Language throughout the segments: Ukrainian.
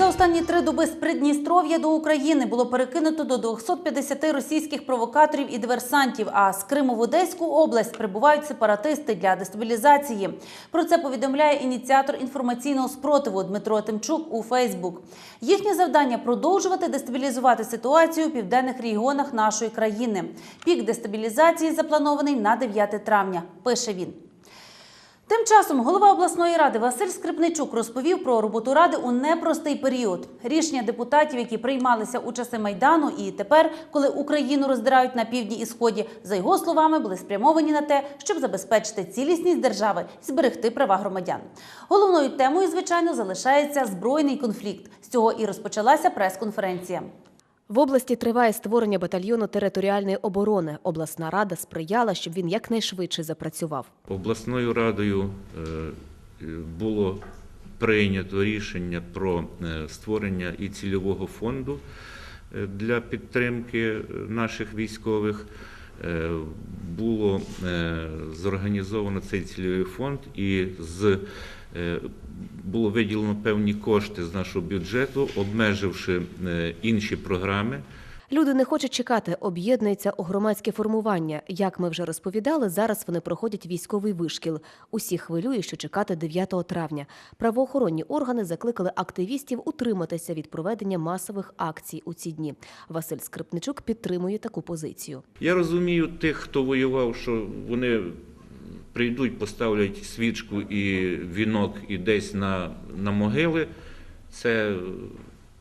За останні три доби з Придністров'я до України було перекинуто до 250 російських провокаторів і диверсантів. А з Криму в Одеську область прибувають сепаратисти для дестабілізації. Про це повідомляє ініціатор інформаційного спротиву Дмитро Тимчук у Фейсбук. Їхнє завдання продовжувати дестабілізувати ситуацію у південних регіонах нашої країни. Пік дестабілізації запланований на 9 травня. Пише він. Часом голова обласної ради Василь Скрипничук розповів про роботу ради у непростий період. Рішення депутатів, які приймалися у часи майдану, і тепер, коли Україну роздирають на півдні і сході, за його словами, були спрямовані на те, щоб забезпечити цілісність держави і зберегти права громадян. Головною темою, звичайно, залишається збройний конфлікт. З цього і розпочалася прес-конференція. В області триває створення батальйону територіальної оборони. Обласна рада сприяла, щоб він якнайшвидше запрацював. Обласною радою е, було прийнято рішення про е, створення і цільового фонду е, для підтримки наших військових. Е, Було е, зорганізовано цей цільовий фонд і з е, було виділено певні кошти з нашого бюджету, обмеживши інші програми. Люди не хочуть чекати, об'єднуються у громадське формування. Як ми вже розповідали, зараз вони проходять військовий вишкіл. Усі хвилює, що чекати 9 травня. Правоохоронні органи закликали активістів утриматися від проведення масових акцій у ці дні. Василь Скрипничук підтримує таку позицію. Я розумію тих, хто воював, що вони прийдуть, поставлять свічку і вінок і десь на, на могили. Це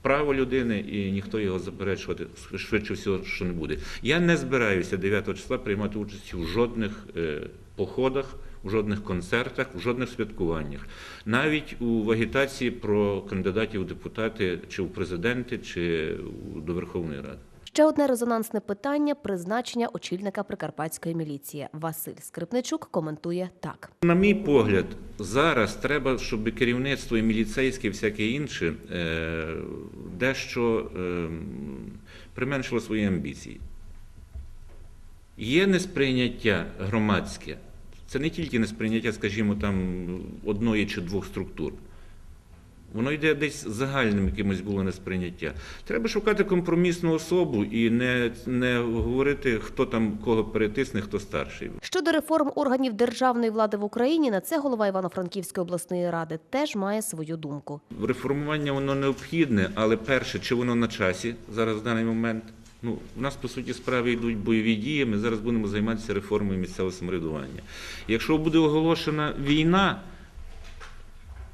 право людини, і ніхто його заперечувати швидше всього, що не буде. Я не збираюся 9 числа приймати участь у жодних е, походах, у жодних концертах, у жодних святкуваннях, навіть у вагітації про кандидатів у депутати чи у президенти, чи до Верховної Ради. Ще одне резонансне питання призначення очільника прикарпатської міліції. Василь Скрипничук коментує так. На мій погляд, зараз треба, щоб керівництво і міліцейське, і всяке інше, е, дещо е, применшило свої амбіції. Є несприйняття громадське. Це не тільки несприйняття, скажімо, там одної чи двох структур. Воно йде десь загальним якимось було несприйняття. Треба шукати компромісну особу і не, не говорити, хто там кого перетисне, хто старший. Щодо реформ органів державної влади в Україні, на це голова Івано-Франківської обласної ради теж має свою думку. Реформування воно необхідне, але перше, чи воно на часі зараз в даний момент. Ну, у нас по суті справи йдуть бойові дії. Ми зараз будемо займатися реформою місцевого самоврядування. Якщо буде оголошена війна,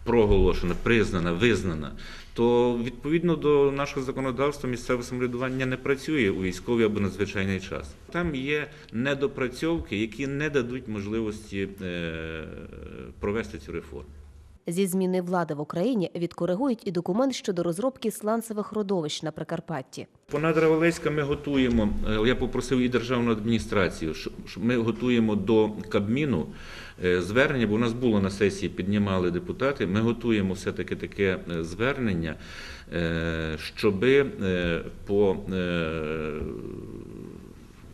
проголошена, признана, визнана, то відповідно до нашого законодавства місцеве самоврядування не працює у військовий або надзвичайний час. Там є недопрацьовки, які не дадуть можливості е, провести цю реформу. Зі зміни влади в Україні відкоригують і документ щодо розробки сланцевих родовищ на Прикарпатті. По Надра ми готуємо. е, Я попросив і державну адміністрацію, ми готуємо до Кабміну е, звернення, бо у нас було на сесії, піднімали депутати. Ми готуємо все-таки таке е, звернення, щоб по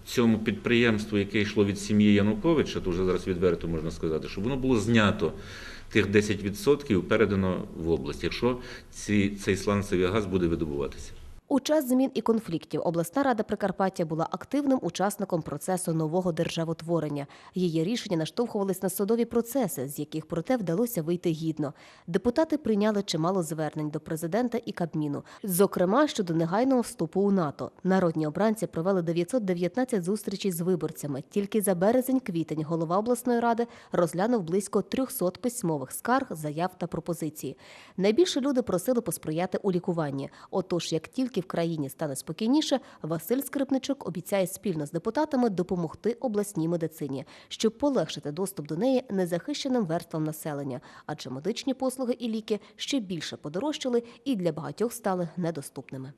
цьому підприємству, яке йшло від сім'ї Януковича, то вже зараз відверто можна сказати, щоб воно було знято. Тих 10% передано в область, якщо ці, цей сланцевий газ буде видобуватися. У час змін і конфліктів обласна рада Прикарпаття була активним учасником процесу нового державотворення. Її рішення наштовхувались на судові процеси, з яких проте вдалося вийти гідно. Депутати прийняли чимало звернень до президента і Кабміну, зокрема щодо негайного вступу у НАТО. Народні обранці провели 919 зустрічей з виборцями. Тільки за березень-квітень голова обласної ради розглянув близько 300 письмових скарг, заяв та пропозицій. Найбільше люди просили посприяти у лікуванні. Отож, як тільки в країні стане спокійніше, Василь Скрипничук обіцяє спільно з депутатами допомогти обласній медицині, щоб полегшити доступ до неї незахищеним верствам населення, адже медичні послуги і ліки ще більше подорожчали і для багатьох стали недоступними.